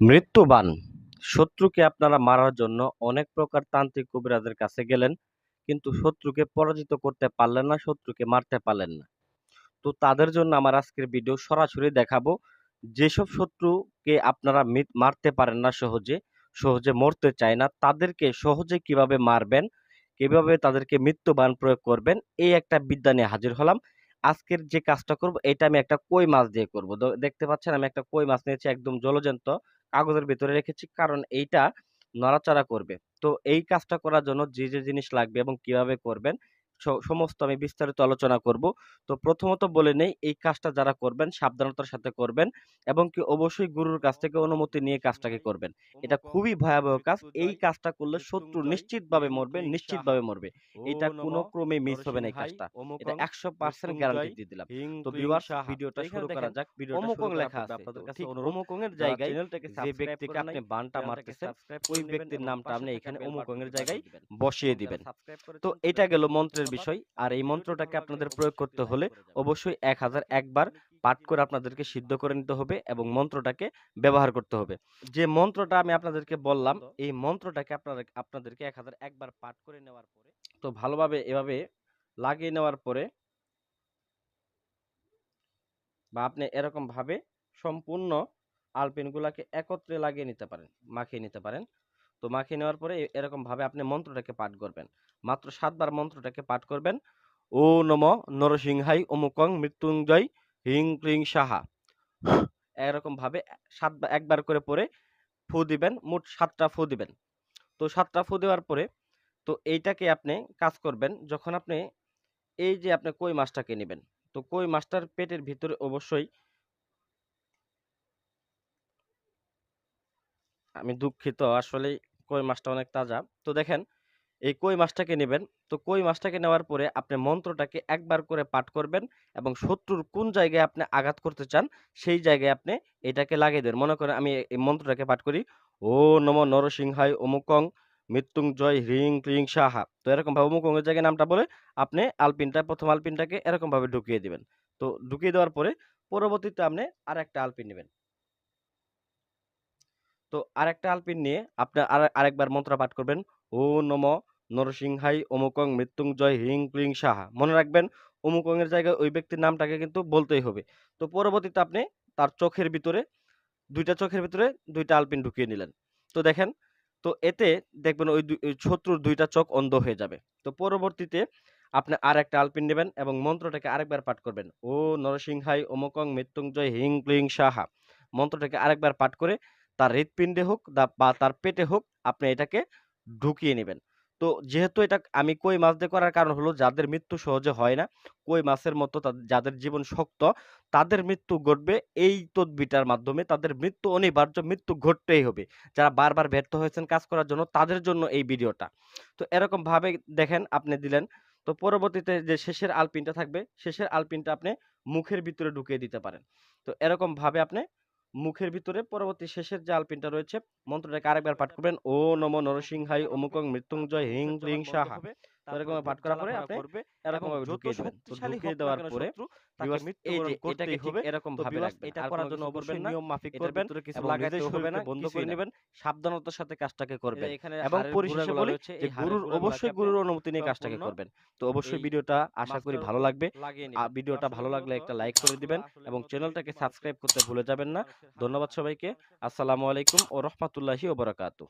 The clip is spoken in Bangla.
মৃত্যুবান। শত্রুকে আপনারা মারার জন্য অনেক প্রকার তান্ত্রিক কবিরাজের কাছে গেলেন কিন্তু শত্রুকে পরাজিত করতে পারলেন না শত্রুকে মারতে পারলেন না। তো তাদের জন্য আমার আজকের ভিডিও সরাসরি দেখাবো যেসব শত্রুকে আপনারা মারতে পারেন না সহজে সহজে মরতে চায় না তাদেরকে সহজে কীভাবে মারবেন কীভাবে তাদেরকে মৃত্যুবান প্রয়োগ করবেন এই একটা বিদ্যা নিয়ে হাজির হলাম। আজকের যে কাজটা করব এটা আমি একটা কই মাছ দিয়ে করব। দেখতে পাচ্ছেন আমি একটা কই মাছ নিয়েছি একদম জলজন্ত। কাগজের ভিতরে রেখেছি, কারণ এইটা নড়াচড়া করবে। তো এই কাজটা করার জন্য যে যে, জিনিস লাগবে এবং কীভাবে করবেন সমস্ত আমি বিস্তারিত আলোচনা করব। তো প্রথমত বলে নেই এই কাজটা যারা করবেন সাবধানতার সাথে করবেন এবং কি অবশ্যই গুরুর কাছ থেকে অনুমতি নিয়ে কাজটাকে করবেন। এটা খুবই ভয়াবহ কাজ। এই কাজটা করলে শত্রু নিশ্চিতভাবে মরবে নিশ্চিতভাবে মরবে। এটা কোনো ক্রমে মিস হবে না এই কাজটা। এটা একশো পার্সেন্ট গ্যারান্টি দিয়ে দিলাম। তো ভিউয়ার্স ভিডিওটা শুরু করা যাক। ভিডিওটা শুরু লেখা আছে। আপনাদের কাছে অমুকং এর জায়গায় যে ব্যক্তিকে আপনি বানটা মারতেছেন ওই ব্যক্তির নামটা আপনি এখানে অমুকং এর জায়গায় বসিয়ে দিবেন। তো এটা গেল মন্ত্রের বিষয়। আর এই মন্ত্রটাকে আপনাদের প্রয়োগ করতে হলে অবশ্যই এক হাজার একবার পাঠ করে আপনাদেরকে সিদ্ধ করে নিতে হবে এবং মন্ত্রটাকে ব্যবহার করতে হবে। যে মন্ত্রটা আমি আপনাদেরকে বললাম এই মন্ত্রটাকে আপনারা আপনাদেরকে এক হাজার একবার পাঠ করে নেওয়ার পরে তো ভালোভাবে এভাবে লাগিয়ে নেওয়ার পরে বা আপনি এরকম ভাবে সম্পূর্ণ আলপিনগুলাকে একত্রে লাগিয়ে নিতে পারেন মাখিয়ে নিতে পারেন। তো মাখিয়ে নেওয়ার পরে এ- এরকম ভাবে আপনি মন্ত্রটাকে পাঠ করবেন। মাত্র সাতবার মন্ত্রটাকে পাঠ করবেন। ও নম নরসিংহাই অমুকং মৃত্যুঞ্জয় হিং ক্লিং সাহা। এরকম ভাবে সাতবার একবার করে পরে ফু দিবেন, মোট সাতটা ফু দিবেন। তো সাতটা ফু দেওয়ার পরে তো এইটাকে আপনি কাজ করবেন যখন আপনি এই যে আপনি কই মাছটাকে নেবেন। তো কই মাছটার পেটের ভিতরে অবশ্যই আমি দুঃখিত আসলে কই মাছটা অনেক তাজা। তো দেখেন, এই কই মাছটাকে নেবেন। তো কই মাছটাকে নেওয়ার পরে আপনি মন্ত্রটাকে একবার করে পাঠ করবেন এবং শত্রুর কোন জায়গায় আপনি আঘাত করতে চান, সেই জায়গায় আপনি এটাকে লাগিয়ে দেবেন। মনে করেন আমি এই মন্ত্রটাকে পাঠ করি, ও নম নরসিংহায় অমুকং মৃত্যুঞ্জয় হ্রিং ক্লিং সাহা। তো এরকম ভাবে অমুকং এর জায়গায় নামটা বলে আপনি আলপিনটা, প্রথম আলপিনটাকে এরকম ভাবে ঢুকিয়ে দিবেন। তো ঢুকিয়ে দেওয়ার পরে পরবর্তীতে আপনি আর একটা আলপিন নেবেন। তো আরেকটা আলপিন নিয়ে আপনি আর, আরেকবার মন্ত্র পাঠ করবেন। ও নম নরসিংহাই অমুকং মৃত্যুঞ্জয় হিং ক্লিং সাহা। মনে রাখবেন অমুকং এর জায়গায় ওই ব্যক্তির নামটাকে কিন্তু বলতেই হবে। তো পরবর্তীতে আপনি তার চোখের ভিতরে, দুইটা চোখের ভিতরে দুইটা আলপিন ঢুকিয়ে নিলেন। তো দেখেন, তো এতে দেখবেন ওই শত্রুর দুইটা চোখ অন্ধ হয়ে যাবে। তো পরবর্তীতে আপনি আর একটা আলপিন নেবেন এবং মন্ত্রটাকে আরেকবার পাঠ করবেন। ও নরসিংহাই অমুকং মৃত্যুঞ্জয় হিং ক্লিং সাহা। মন্ত্রটাকে আরেকবার পাঠ করে তার হৃৎপিণ্ডে হোক বা তার পেটে হোক আপনি এটাকে ঢুকিয়ে নেবেন। তো যেহেতু এটা আমি কই মাছ দিয়ে করার কারণ হলো যাদের মৃত্যু সহজে হয় না, কই মাছের মতো যাদের জীবন শক্ত, তাদের মৃত্যু ঘটবে এই তদবিটার মাধ্যমে তাদের মৃত্যু অনিবার্য মৃত্যু ঘটতেই হবে। যারা বারবার ব্যর্থ হয়েছেন কাজ করার জন্য তাদের জন্য এই ভিডিওটা। তো এরকম ভাবে দেখেন, আপনি দিলেন। তো পরবর্তীতে যে শেষের আলপিনটা থাকবে, শেষের আলপিনটা আপনি মুখের ভিতরে ঢুকিয়ে দিতে পারেন। তো এরকম ভাবে আপনি মুখের ভিতরে পরবর্তী শেষের যে আলপিনটা রয়েছে মন্ত্রটাকে আরেকবার পাঠ করবেন। ও নম নরসিংহাই অমুকং মৃত্যুঞ্জয় হিং ক্লিং সাহা। তো এরকম পাঠ করার পরে আপনি এরকম ভাবে ঢুকিয়ে দিবেন। ঢুকিয়ে দেওয়ার পরে এই যে এটাকে ঠিক এরকম ভাবে রাখবেন। এটা করার জন্য অবশ্যই নিয়ম মাফিক করবেন এবং লাগাইতে হবে না বন্ধ করে নেবেন সাবধানতার সাথে কাজটাকে করবেন। এবং পরিশেষে বলি যে গুরুর অবশ্যই গুরুর অনুমতি নিয়ে কাজটাকে করবেন। তো অবশ্যই ভিডিওটা আশা করি ভালো লাগবে। আর ভিডিওটা ভালো লাগলে একটা লাইক করে দিবেন এবং চ্যানেলটাকে সাবস্ক্রাইব করতে ভুলে যাবেন না। ধন্যবাদ সবাইকে। আসসালামু আলাইকুম ও রহমতুল্লাহি ওবরাকাতু